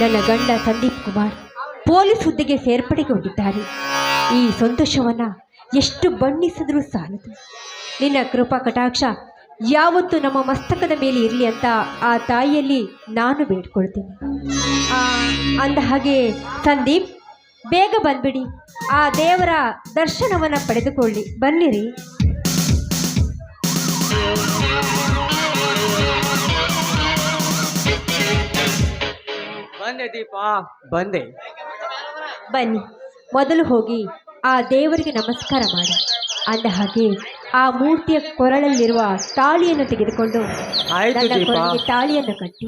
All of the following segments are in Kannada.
ನನ್ನ ಗಂಡ ಸಂದೀಪ್ ಕುಮಾರ್ ಪೊಲೀಸ್ ಹುದ್ದೆಗೆ ಸೇರ್ಪಡೆಗೊಂಡಿದ್ದಾರೆ. ಈ ಸಂತೋಷವನ್ನ ಎಷ್ಟು ಬಣ್ಣಿಸಿದ್ರೂ ಸಾಲದು. ನಿನ್ನ ಕೃಪಾ ಕಟಾಕ್ಷ ಯಾವತ್ತು ನಮ್ಮ ಮಸ್ತಕದ ಮೇಲೆ ಇರಲಿ ಅಂತ ಆ ತಾಯಿಯಲ್ಲಿ ನಾನು ಬೇಡ್ಕೊಳ್ತೀನಿ. ಅಂದ ಹಾಗೆ ಸಂದೀಪ್, ಬೇಗ ಬಂದ್ಬಿಡಿ. ಆ ದೇವರ ದರ್ಶನವನ್ನು ಪಡೆದುಕೊಳ್ಳಿ. ಬನ್ನಿರಿ. ಬಂದೆ ದೀಪ. ಬಂದೆ. ಬನ್ನಿ ಮೊದಲು ಹೋಗಿ ಆ ದೇವರಿಗೆ ನಮಸ್ಕಾರ ಮಾಡಿ. ಅಂದ ಹಾಗೆ ಆ ಮೂರ್ತಿಯ ಕೊರಳಲ್ಲಿರುವ ತಾಳಿಯನ್ನು ತೆಗೆದುಕೊಂಡು ಆಯ್ತು ದೀಪ. ತಾಳಿಯನ್ನು ಕಟ್ಟಿ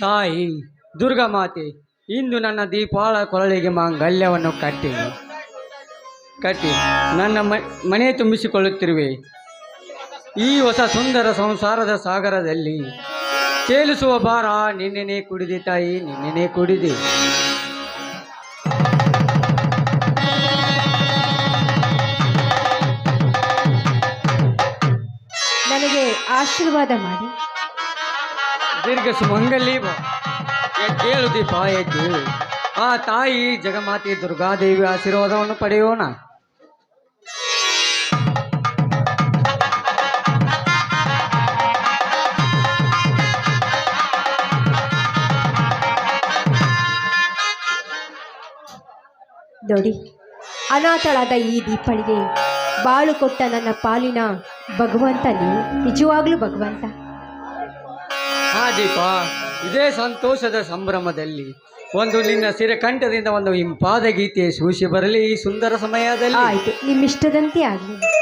ತಾಯಿ, ದುರ್ಗಾ ಮಾತೆ, ಇಂದು ನನ್ನ ದೀಪಾಳ ಕೊರಳಿಗೆ ಮಾಂಗಲ್ಯವನ್ನು ಕಟ್ಟಿ. ಕಟ್ಟಿ. ನನ್ನ ಮನೆ ತುಂಬಿಸಿಕೊಳ್ಳುತ್ತಿರುವೆ. ಈ ಹೊಸ ಸುಂದರ ಸಂಸಾರದ ಸಾಗರದಲ್ಲಿ ತೇಲಿಸುವ ಭಾರ ನಿನ್ನೆನೇ ಕುಡಿದೆ ತಾಯಿ, ನಿನ್ನೆನೇ ಕುಡಿದೆ. ನನಗೆ ಆಶೀರ್ವಾದ ಮಾಡಿ. ದೀರ್ಘ ಸುಮಂಗಲಿ. ಎದ್ದೇಳು ದೀಪ ಎದ್ದೇಳು ಆ ತಾಯಿ ಜಗಮಾತೆ ದುರ್ಗಾದೇವಿ ಆಶೀರ್ವಾದವನ್ನು ಪಡೆಯೋಣ. ನೋಡಿ, ಅನಾಥಳಾದ ಈ ದೀಪಳಿಗೆ ಬಾಳು ಕೊಟ್ಟ ನನ್ನ ಪಾಲಿನ ಭಗವಂತ ನೀವು. ನಿಜವಾಗ್ಲೂ ಭಗವಂತ. ದೀಪ. ಇದೇ ಸಂತೋಷದ ಸಂಭ್ರಮದಲ್ಲಿ ಒಂದು ನಿನ್ನ ಸಿರಕಂಠದಿಂದ ಒಂದು ಇಂಪಾದ ಗೀತೆ ಸೂಸಿ ಬರಲಿ ಈ ಸುಂದರ ಸಮಯದಲ್ಲಿ. ಆಯ್ತು, ನಿಮ್ಮಿಷ್ಟದಂತೆ ಆಗಲಿ.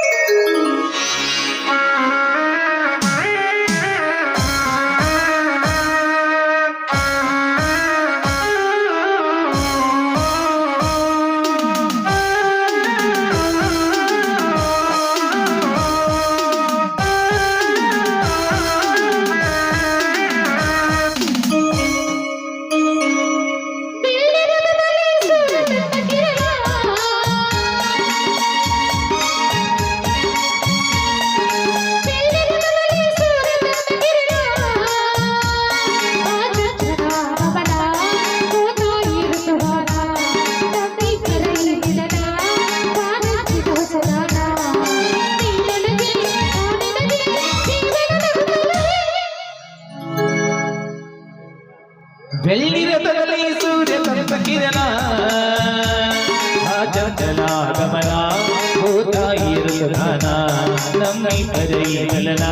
ನೈಪರ್ಯಲನ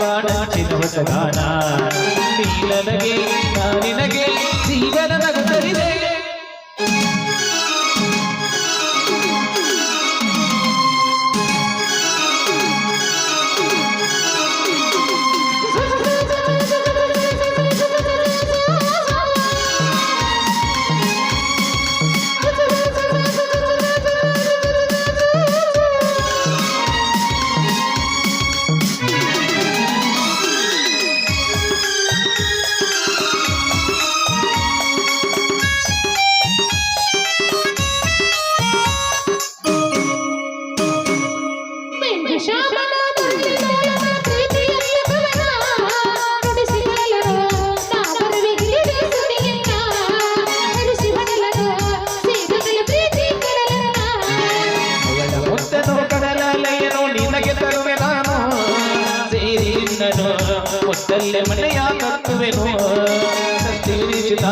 ಬಾಣಚಿನ ಹೊಸಗಾನ ನೀ ನನಗೆ ನಾನಿನಗೆ ಜೀವನ ನಗರಿದೆ ತಲ್ಲಿ ಮನೆಯ ಕಟ್ಟುವೆನು ಸತ್ತಿಳಿಸಿದ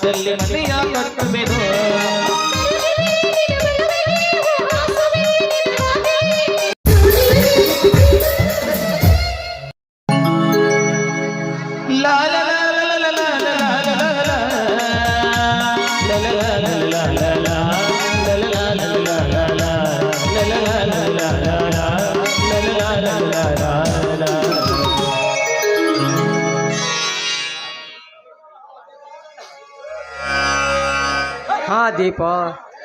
ತಲ್ಲಿ ಮನೆಯ ಕಟ್ಟುವೆನು ದೀಪ.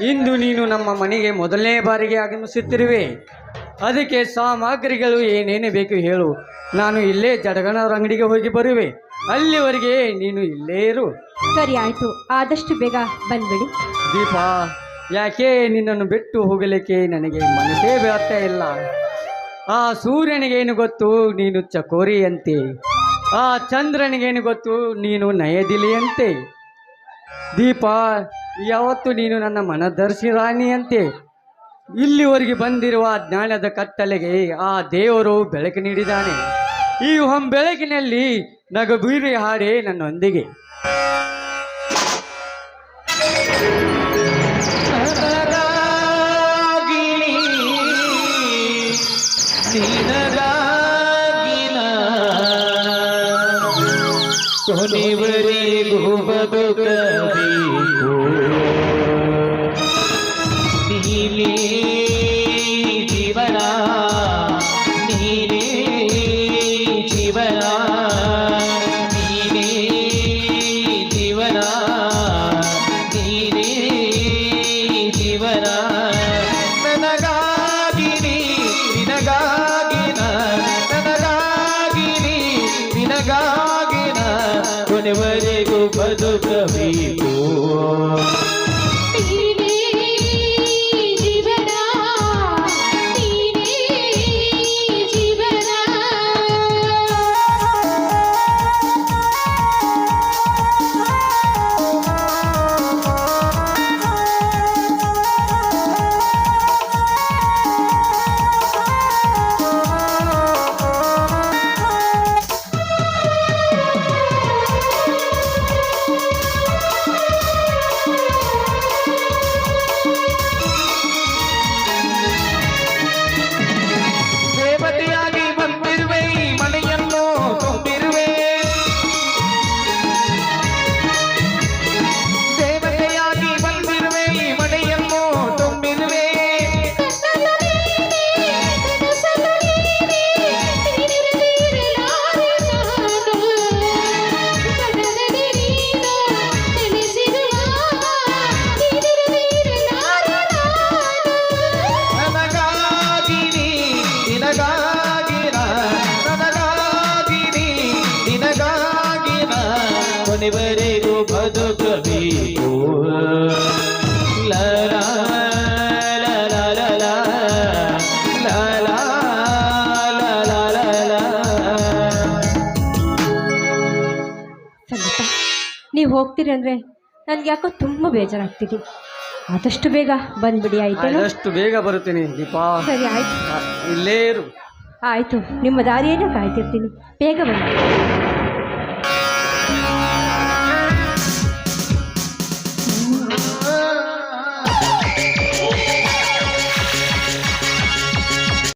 ಇಂದು ನೀನು ನಮ್ಮ ಮನೆಗೆ ಮೊದಲನೇ ಬಾರಿಗೆ ಆಗಮಿಸುತ್ತಿರುವೆ. ಅದಕ್ಕೆ ಸಾಮಗ್ರಿಗಳು ಏನೇನು ಬೇಕು ಹೇಳು. ನಾನು ಇಲ್ಲೇ ಜಡಗಣವ್ರ ಅಂಗಡಿಗೆ ಹೋಗಿ ಬರುವೆ. ಅಲ್ಲಿವರೆಗೆ ನೀನು ಇಲ್ಲೇ ಇರು. ಸರಿ ಆಯಿತು. ಆದಷ್ಟು ಬೇಗ ಬಂದ್ಬಿಡಿ. ದೀಪಾ ಯಾಕೆ ನಿನ್ನನ್ನು ಬಿಟ್ಟು ಹೋಗಲಿಕ್ಕೆ ನನಗೆ ಮನಸ್ಸೇ ಬರ್ತಾ ಇಲ್ಲ? ಆ ಸೂರ್ಯನಿಗೇನು ಗೊತ್ತು? ನೀನು ಚಕೋರಿಯಂತೆ. ಆ ಚಂದ್ರನಿಗೇನು ಗೊತ್ತು? ನೀನು ನಯದಿಲಿಯಂತೆ. ದೀಪಾ ಯಾವತ್ತು ನೀನು ನನ್ನ ಮನದರ್ಶಿ ರಾಣಿಯಂತೆ? ಇಲ್ಲಿವರೆಗೆ ಬಂದಿರುವ ಜ್ಞಾನದ ಕತ್ತಲೆಗೆ ಆ ದೇವರು ಬೆಳಕು ನೀಡಿದ್ದಾನೆ. ಈ ಹೊಂ ಬೆಳಕಿನಲ್ಲಿ ನಗಬೀರಿ ಹಾಡೆ ನನ್ನೊಂದಿಗೆ. ನೀನೇ ನೀವು ಹೋಗ್ತೀರಿ ಅಂದರೆ ನನಗೆ ಯಾಕೋ ತುಂಬ ಬೇಜಾರಾಗ್ತಿದೆ. ಆದಷ್ಟು ಬೇಗ ಬಂದ್ಬಿಡಿ ಆಯ್ತು? ಆದಷ್ಟು ಬೇಗ ಬರುತ್ತೇನೆ ದೀಪಾ. ಸರಿ ಆಯ್ತು. ಇಲ್ಲೇ ಇರು. ಆಯಿತು ನಿಮ್ಮ ದಾರಿಯೇನೋ ಕಾಯ್ತಿರ್ತೀನಿ. ಬೇಗ ಬನ್ನಿ.